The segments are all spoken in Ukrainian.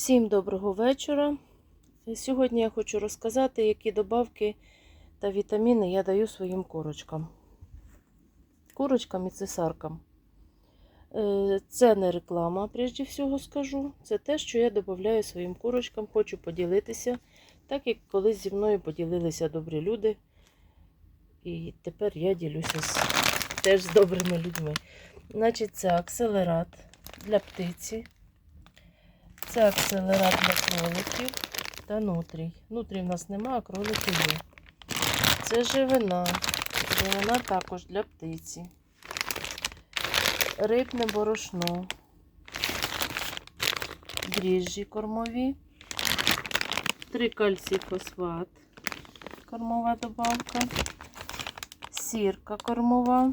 Всім доброго вечора. Сьогодні я хочу розказати, які добавки та вітаміни я даю своїм курочкам. Курочкам і цесаркам. Е, Це не реклама, прежде всього скажу. Це те, що я додаю своїм курочкам, хочу поділитися, так як колись зі мною поділилися добрі люди. І тепер я ділюся з, теж з добрими людьми. Значить, це акселерат для птиці. Це акселерат для кроликів та нутрій. Нутрій в нас нема, а кролики є. Це живина. Живина також для птиці. Рибне борошно. Дріжджі кормові. Три кальцій фосфат. Кормова добавка. Сірка кормова.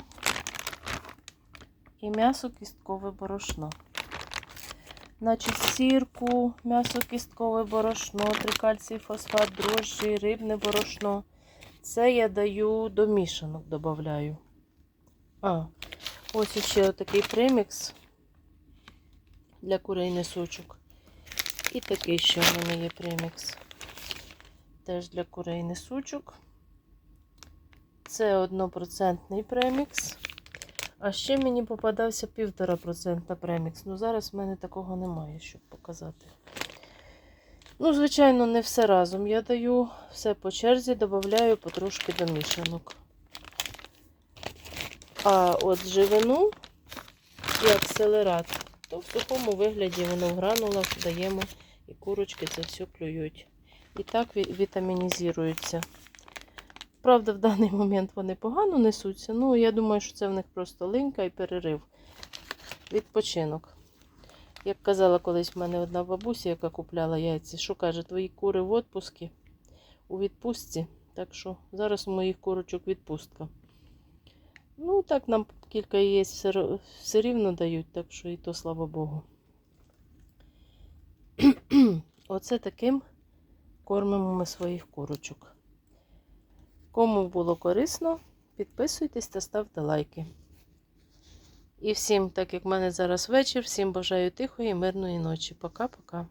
І м'ясо кісткове борошно. Значить, сірку, м'ясо кісткове борошно, трикальцій фосфат, дрожжі, рибне борошно. Це я даю до мішанок, додаю. А, ось ще такий премікс для курей несучок. І такий ще в мене є премікс. Теж для курей несучок. Це 1% премікс. А ще мені попадався 1,5% премікс. Ну, зараз в мене такого немає, щоб показати. Ну, звичайно, не все разом. Я даю все по черзі, додаю потрошки до мішанок. А от живину і акселерат, то в сухому вигляді воно в гранулах даємо і курочки це все клюють. І так ві- вітамінізуються. Правда, в даний момент вони погано несуться. Ну, я думаю, що це в них просто линька і перерив. Відпочинок. Як казала колись в мене одна бабуся, яка купляла яйця, що каже, твої кури в відпуску, у відпустці. Так що зараз у моїх курочок відпустка. Ну, так нам кілька яєць все, все рівно дають, так що і то слава Богу. Оце таким кормимо ми своїх курочок. Кому було корисно, підписуйтесь та ставте лайки. І всім, так як в мене зараз вечір, всім бажаю тихої, мирної ночі. Пока-пока.